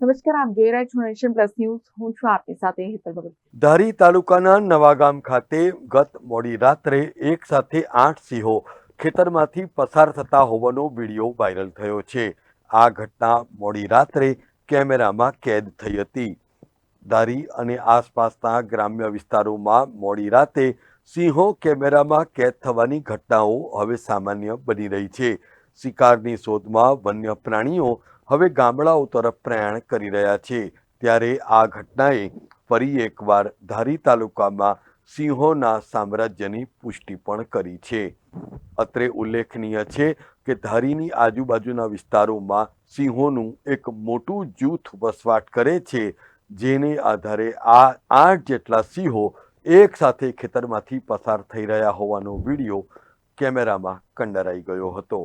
નમસ્કાર, આપ જોઈ રહ્યા છો નેશન પ્લસ ન્યૂઝ. હું છું આપની સાથે હેતલ ભગત. ધારી તાલુકાના નવાગામ ખાતે ગત મોડી રાત્રે એક સાથે આઠ સિંહો ખેતરમાંથી પસાર થતા હોવાનો વીડિયો વાયરલ થયો છે. આ ઘટના મોડી રાત્રે કેમેરામાં કેદ થઈ હતી. ધારી અને આસપાસના ગ્રામ્ય વિસ્તારોમાં મોડી રાતે સિંહો કેમેરામાં કેદ થવાની ઘટનાઓ હવે સામાન્ય બની રહી છે. શિકારની શોધમાં વન્ય પ્રાણીઓ હવે ગામડાઓ તરફ પ્રયાણ કરી રહ્યા છે. ત્યારે આ ઘટનાએ ફરી એકવાર ધારી તાલુકામાં સિંહોના સામ્રાજ્યની પુષ્ટિ પણ કરી છે. અત્રે ઉલ્લેખનીય છે કે ધારીની આજુબાજુના વિસ્તારોમાં સિંહોનું એક મોટું જૂથ વસવાટ કરે છે, જેને આધારે આ આઠ જેટલા સિંહો એક સાથે ખેતરમાંથી પસાર થઈ રહ્યા હોવાનો વીડિયો કેમેરામાં કંડરાઈ ગયો હતો.